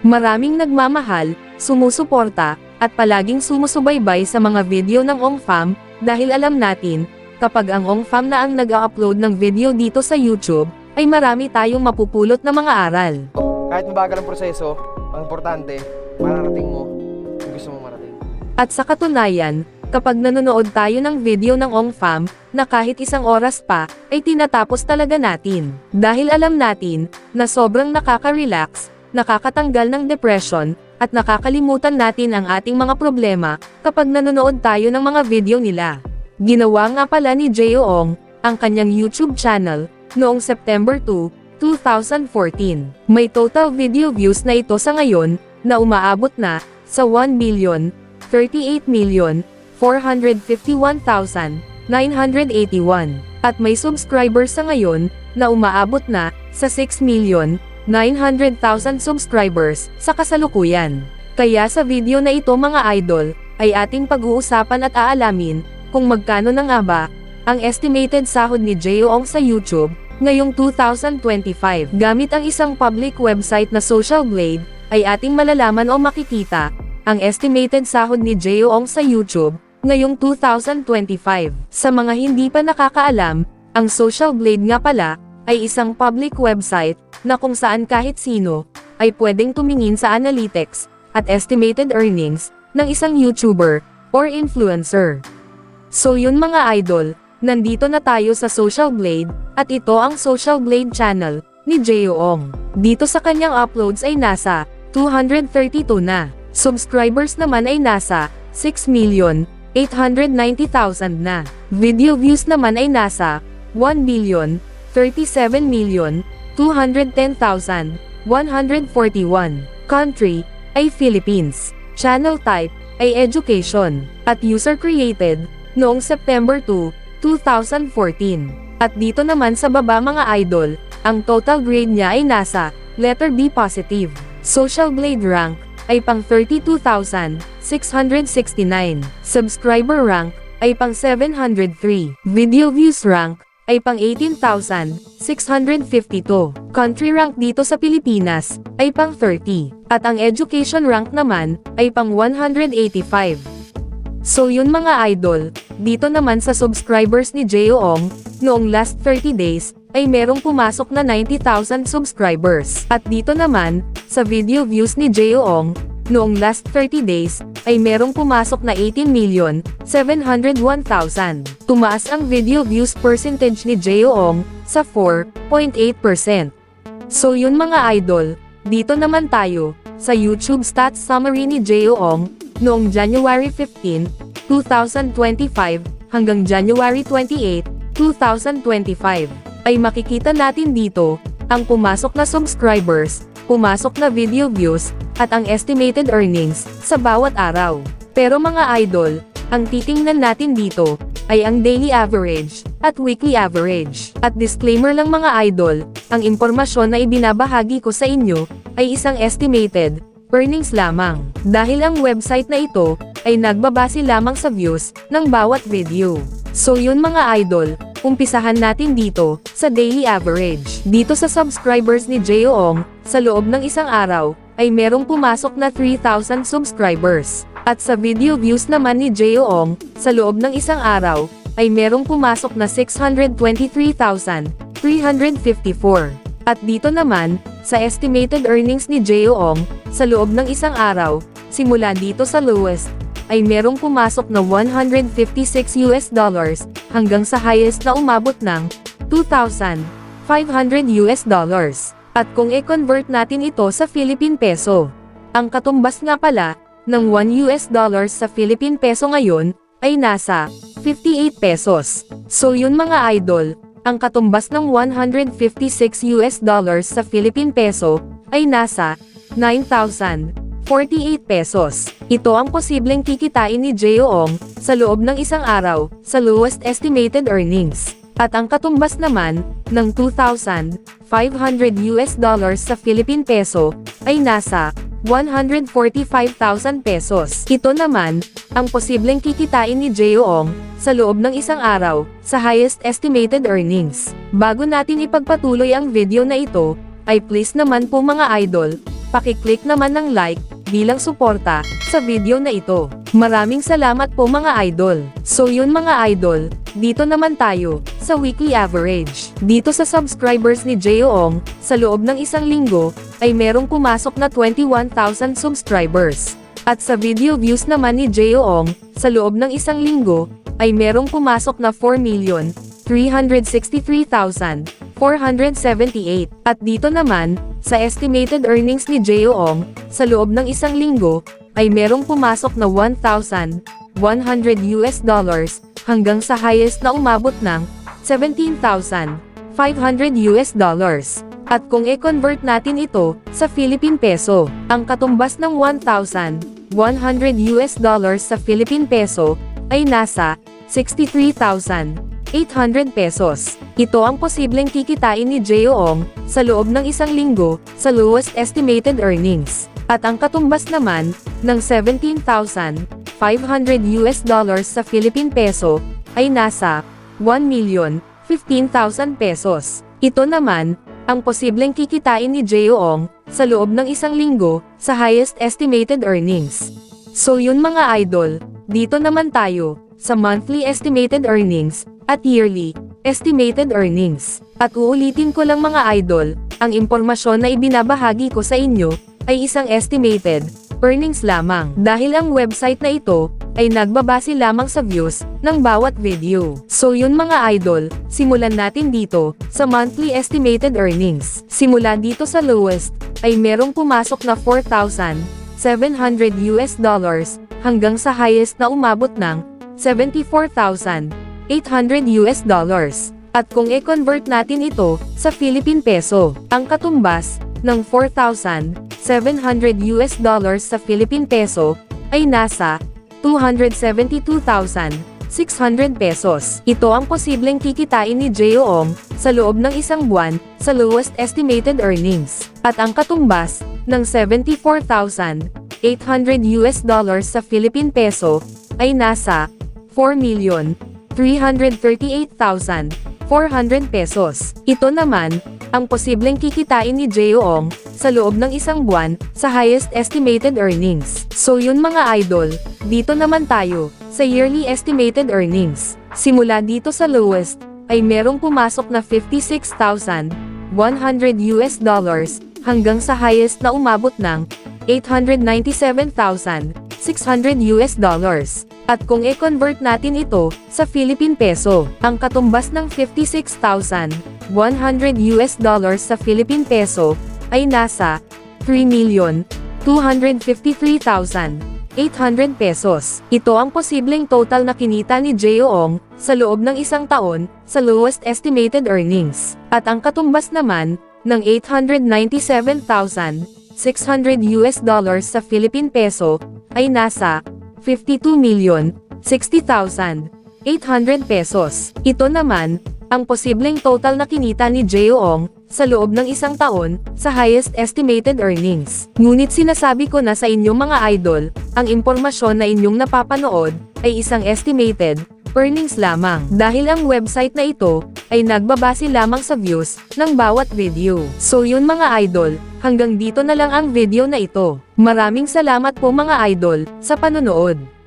Maraming nagmamahal, sumusuporta, at palaging sumusubaybay sa mga video ng OngFam, dahil alam natin, kapag ang OngFam na ang nag-upload ng video dito sa YouTube, ay marami tayong mapupulot na mga aral. Kahit mabagal ang proseso, ang importante, mararating mo kung gusto mo marating. At sa katunayan, kapag nanonood tayo ng video ng OngFam, na kahit isang oras pa, ay tinatapos talaga natin. Dahil alam natin, na sobrang nakaka-relax, nakakatanggal ng depression, at nakakalimutan natin ang ating mga problema, kapag nanonood tayo ng mga video nila. Ginawa nga pala ni J.O. Ong, ang kanyang YouTube channel, noong September 2, 2014. May total video views na ito sa ngayon, na umaabot na, sa 1 billion, 38 million, 451,981. At may subscribers sa ngayon, na umaabot na, sa 6 million, 900,000 subscribers, sa kasalukuyan. Kaya sa video na ito mga idol, ay ating pag-uusapan at aalamin, kung magkano na nga ba, ang estimated sahod ni J.O. Ong sa YouTube, ngayong 2025. Gamit ang isang public website na Social Blade, ay ating malalaman o makikita, ang estimated sahod ni J.O. Ong sa YouTube, ngayong 2025. Sa mga hindi pa nakakaalam, ang Social Blade nga pala, ay isang public website, na kung saan kahit sino, ay pwedeng tumingin sa analytics, at estimated earnings, ng isang YouTuber, or influencer. So yun mga idol, nandito na tayo sa Social Blade, at ito ang Social Blade channel, ni J.O. Ong. Dito sa kanyang uploads ay nasa, 232 na. Subscribers naman ay nasa, 6 million, 890,000 na. Video views naman ay nasa, 1 billion, 37 million, 210,141. Country, ay Philippines. Channel type, ay education. At user created, noong September 2, 2014. At dito naman sa baba mga idol, ang total grade niya ay nasa, letter B positive. Social Blade rank, ay pang 32,669. Subscriber rank, ay pang 703. Video views rank, ay pang 18,652. Country rank dito sa Pilipinas, ay pang 30. At ang education rank naman, ay pang 185. So yun mga idol, dito naman sa subscribers ni J.O. Ong, noong last 30 days, ay merong pumasok na 90,000 subscribers. At dito naman, sa video views ni J.O. Ong, noong last 30 days, ay merong pumasok na 18,701,000. Tumaas ang video views percentage ni J.O. Ong, sa 4.8%. So yun mga idol, dito naman tayo, sa YouTube stats summary ni J.O. Ong, noong January 15, 2025, hanggang January 28, 2025, ay makikita natin dito, ang pumasok na subscribers, pumasok na video views, at ang estimated earnings, sa bawat araw. Pero mga idol, ang titingnan natin dito, ay ang daily average, at weekly average. At disclaimer lang mga idol, ang impormasyon na ibinabahagi ko sa inyo, ay isang estimated, earnings lamang. Dahil ang website na ito, ay nagbabase lamang sa views, ng bawat video. So yun mga idol, umpisahan natin dito, sa daily average. Dito sa subscribers ni J.O. Ong, sa loob ng isang araw, ay merong pumasok na 3,000 subscribers. At sa video views naman ni J.O. Ong, sa loob ng isang araw, ay merong pumasok na 623,354. At dito naman, sa estimated earnings ni J.O. Ong, sa loob ng isang araw, simula dito sa lowest, ay merong pumasok na 156 US dollars, hanggang sa highest na umabot ng 2,500 US dollars. At kung i-convert natin ito sa Philippine Peso, ang katumbas nga pala, ng 1 US dollars sa Philippine Peso ngayon, ay nasa 58 pesos. So yun mga idol, ang katumbas ng 156 US dollars sa Philippine Peso, ay nasa 9,048 pesos. Ito ang posibleng kikitain ni J.O. Ong, sa loob ng isang araw, sa lowest estimated earnings. At ang katumbas naman, ng 2,500 US dollars sa Philippine Peso, ay nasa 145,000 pesos. Ito naman, ang posibleng kikitain ni J.O. Ong, sa loob ng isang araw, sa highest estimated earnings. Bago natin ipagpatuloy ang video na ito, ay please naman po mga idol, pakiclick naman ng like, bilang suporta, sa video na ito. Maraming salamat po mga idol. So yun mga idol, dito naman tayo, sa weekly average. Dito sa subscribers ni J.O. Ong, sa loob ng isang linggo, ay merong pumasok na 21,000 subscribers. At sa video views naman ni J.O. Ong, sa loob ng isang linggo, ay merong pumasok na 4,363,478. At dito naman, sa estimated earnings ni J.O. Ong, sa loob ng isang linggo, ay merong pumasok na 1,100 US dollars, hanggang sa highest na umabot ng 17,500 US dollars. At kung i-convert natin ito sa Philippine Peso, ang katumbas ng 1,100 US dollars sa Philippine Peso ay nasa 63,800 pesos. Ito ang posibleng kikitain ni J.O. Ong sa loob ng isang linggo sa lowest estimated earnings. At ang katumbas naman ng 17,500 US dollars sa Philippine Peso ay nasa 1,015,000 pesos. Ito naman ang posibleng kikitain ni J.O. Ong sa loob ng isang linggo sa highest estimated earnings. So yun mga idol, dito naman tayo sa monthly estimated earnings at yearly estimated earnings. At uulitin ko lang mga idol, ang impormasyon na ibinabahagi ko sa inyo ay isang estimated earnings lamang dahil ang website na ito ay nagbabase lamang sa views ng bawat video. So yun mga idol, simulan natin dito sa monthly estimated earnings. Simula dito sa lowest ay merong pumasok na 4,700 US dollars hanggang sa highest na umabot ng 74,800 US dollars. At kung i-convert natin ito sa Philippine Peso, ang katumbas ng 4,700 US dollars sa Philippine Peso ay nasa 272,600 pesos. Ito ang posibleng kikitain ni J.O. Sa loob ng isang buwan sa lowest estimated earnings. At ang katumbas ng 74,800 US dollars sa Philippine Peso ay nasa 4,338,400 pesos. Ito naman, ang posibleng kikitain ni J.O. Ong sa loob ng isang buwan sa highest estimated earnings. So yun mga idol, dito naman tayo sa yearly estimated earnings. Simula dito sa lowest ay merong pumasok na 56,100 US dollars hanggang sa highest na umabot ng 897,600 US dollars. At kung i-convert natin ito sa Philippine Peso, ang katumbas ng 56,100 US dollars sa Philippine Peso ay nasa 3,253,800 pesos. Ito ang posibleng total na kinita ni J.O. Ong sa loob ng isang taon sa lowest estimated earnings. At ang katumbas naman ng 897,600 US dollars sa Philippine Peso ay nasa 52,060,800 pesos. Ito naman, ang posibleng total na kinita ni J.O. Ong sa loob ng isang taon sa highest estimated earnings. Ngunit sinasabi ko na sa inyong mga idol, ang impormasyon na inyong napapanood ay isang estimated earnings lamang dahil ang website na ito ay nagbabase lamang sa views ng bawat video. So yun mga idol, hanggang dito na lang ang video na ito. Maraming salamat po mga idol sa panonood.